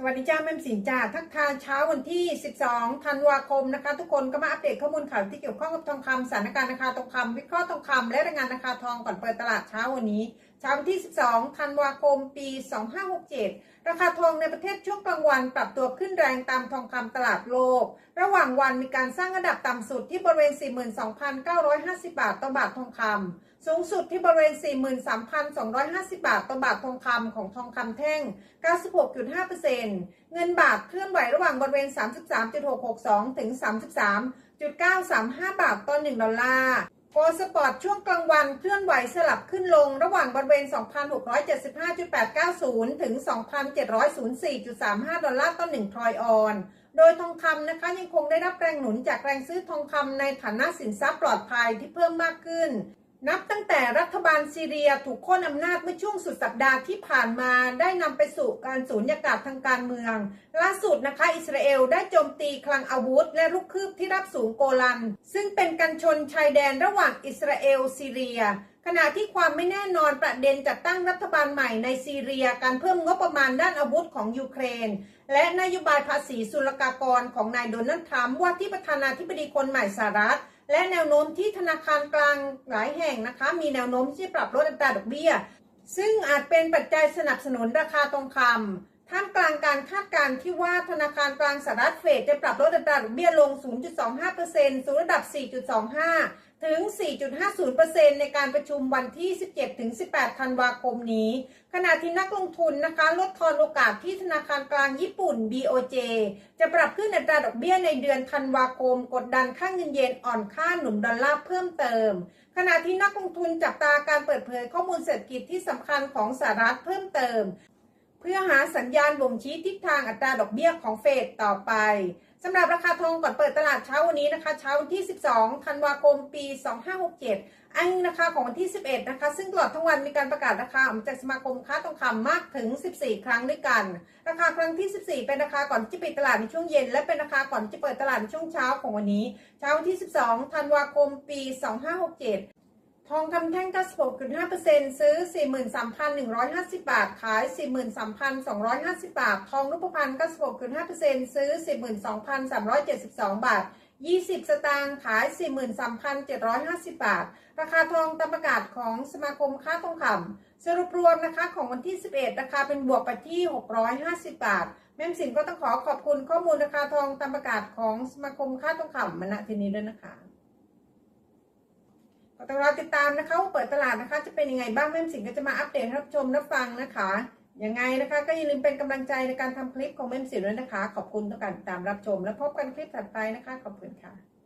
สวัสดีจ้าแม่สินจ้าทักทายเช้าวันที่ 12 ธันวาคมนะคะ ทุกคนก็มาอัปเดตข้อมูลข่าวที่เกี่ยวข้องกับทองคำสถานการณ์ราคาทองคำวิเคราะห์ทองคำและรายงานราคาทองก่อนเปิดตลาดเช้าวันนี้ เช้าวันที่ 12 ธันวาคม ปี 2567 ราคาทองในประเทศช่วงกลางวันปรับตัวขึ้นแรงตามทองคำตลาดโลก ระหว่างวันมีการสร้างระดับต่ำสุดที่บริเวณ 42,950 บาทต่อบาททองคำ สูงสุดที่บริเวณ 43,250 บาทต่อบาททองคำของทองคำแท่ง 96.5%เงินบาทเคลื่อนไหวระหว่างบริเวณ 33.662 ถึง 33.935 บาทต่อ 1 ดอลลาร์ โกลสปอร์ตช่วงกลางวันเคลื่อนไหวสลับขึ้นลงระหว่างบริเวณ 2,675.890 ถึง 2,704.35 ดอลลาร์ต่อ1ทรอยออน โดยทองคำนะคะยังคงได้รับแรงหนุนจากแรงซื้อทองคำในฐานะสินทรัพย์ปลอดภัยที่เพิ่มมากขึ้น นับตั้งแต่รัฐบาลซีเรียถูกโค่นอำนาจเมื่อช่วงสุดสัปดาห์ที่ผ่านมา ได้นำไปสู่การสูญญากาศทางการเมือง ล่าสุดนะคะ อิสราเอลได้โจมตีคลังอาวุธ และลูกคืบที่รับสูงโกลัน ซึ่งเป็นกันชนชายแดนระหว่างอิสราเอลซีเรีย ขณะที่ความไม่แน่นอนประเด็นจัดตั้งรัฐบาลใหม่ในซีเรีย การเพิ่มงบประมาณด้านอาวุธของยูเครน และนโยบายภาษีศุลกากรของนายโดนัลด์ทรัมป์ว่าที่ประธานาธิบดีคนใหม่สหรัฐ และแนวโน้มที่ธนาคารกลางหลายแห่งนะคะ มีแนวโน้มที่จะปรับลดอัตราดอกเบี้ย ซึ่งอาจเป็นปัจจัยสนับสนุนราคาทองคำท่ามกลางการคาดการณ์ที่ว่าธนาคารกลางสหรัฐเฟดจะปรับลดอัตราดอกเบี้ยลง 0.25%สู่ระดับ 4.25 ถึง 4.50%ในการประชุมวันที่ 17ถึง18 ธันวาคมนี้ ขณะที่นักลงทุนนะคะ ลดทอนโอกาสที่ธนาคารกลางญี่ปุ่น BOJ จะปรับขึ้นอัตราดอกเบี้ยในเดือนธันวาคม กดดันค่าเงินเยนอ่อนค่าหนุนดอลลาร์เพิ่มเติม ขณะที่นักลงทุนจับตาการเปิดเผยข้อมูลเศรษฐกิจที่สำคัญของสหรัฐเพิ่มเติม เพื่อหาสัญญาณบ่งชี้ทิศทางอัตราดอกเบี้ยของเฟดต่อไปสำหรับราคาทองก่อนเปิดตลาดเช้าวันนี้นะคะเช้าวันที่ 12 ธันวาคม ปี 2567 อ้างอิงราคาของวันที่ 11 นะคะ ซึ่งตลอดทั้งวันมีการประกาศราคาออกจากสมาคมค้าทองคำมากถึง 14 ครั้งด้วยกัน ราคาครั้งที่ 14 เป็นราคาก่อนจะปิดตลาดในช่วงเย็น และเป็นราคาก่อนจะเปิดตลาดในช่วงเช้าของวันนี้ เช้าวันที่ 12 ธันวาคม ปี 2567 ทองคำแท่ง 96.5%ซื้อ 43,150 บาท ขาย 43,250 บาท ทองรูปพรรณ96.5%ซื้อ 42,372 บาท 20 สตางค์ ขาย 43,750 บาท ราคาทองตามประกาศของสมาคมค้าทองคำ สรุปรวมนะคะของวันที่ 11 ราคาเป็นบวกไปที่ 650 บาท แม่สินก็ต้องขอขอบคุณข้อมูลราคาทองตามประกาศของสมาคมค้าทองคำมณที่นี้ด้วยนะคะ ต้องรอติดตามนะคะว่าเปิดตลาดนะคะ จะเป็นยังไงบ้างแม่สิงก็จะมาอัปเดตรับชมรับฟังนะคะยังไงนะคะ ก็อย่าลืมเป็นกำลังใจในการทำคลิปของแม่สิงด้วยนะคะ ขอบคุณทุกการติดตามรับชม และพบกันคลิปถัดไปนะคะ ขอบคุณค่ะ